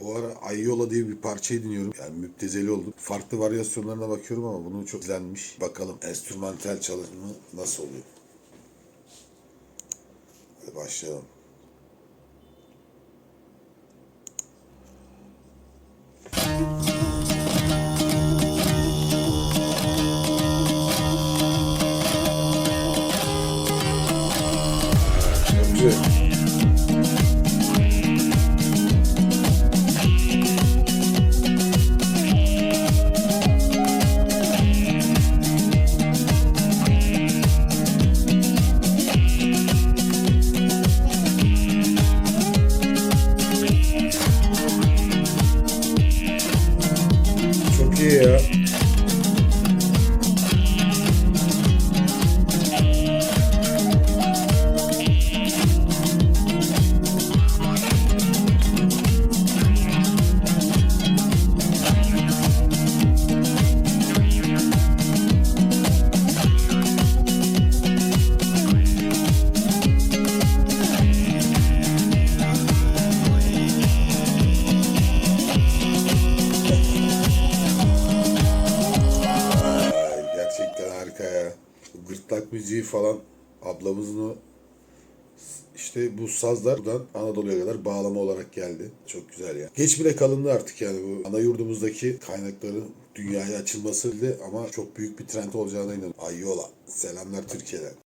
Bu ara Ayyola diye bir parçayı dinliyorum. Yani müptezeli oldum. Farklı varyasyonlarına bakıyorum ama bunun çok izlenmiş. Bakalım enstrümantal çalışımı nasıl oluyor. Hadi başlayalım. Güzel. Çok gerçekten harika ya. Bu Gırtlak müziği falan ablamızın o işte bu sazlar buradan Anadolu'ya kadar bağlama olarak geldi. Çok güzel ya. Geç bile kalındı artık yani bu ana yurdumuzdaki kaynakların dünyaya açılması ama çok büyük bir trend olacağına inanıyorum. Ayyola. Selamlar Türkiye'den.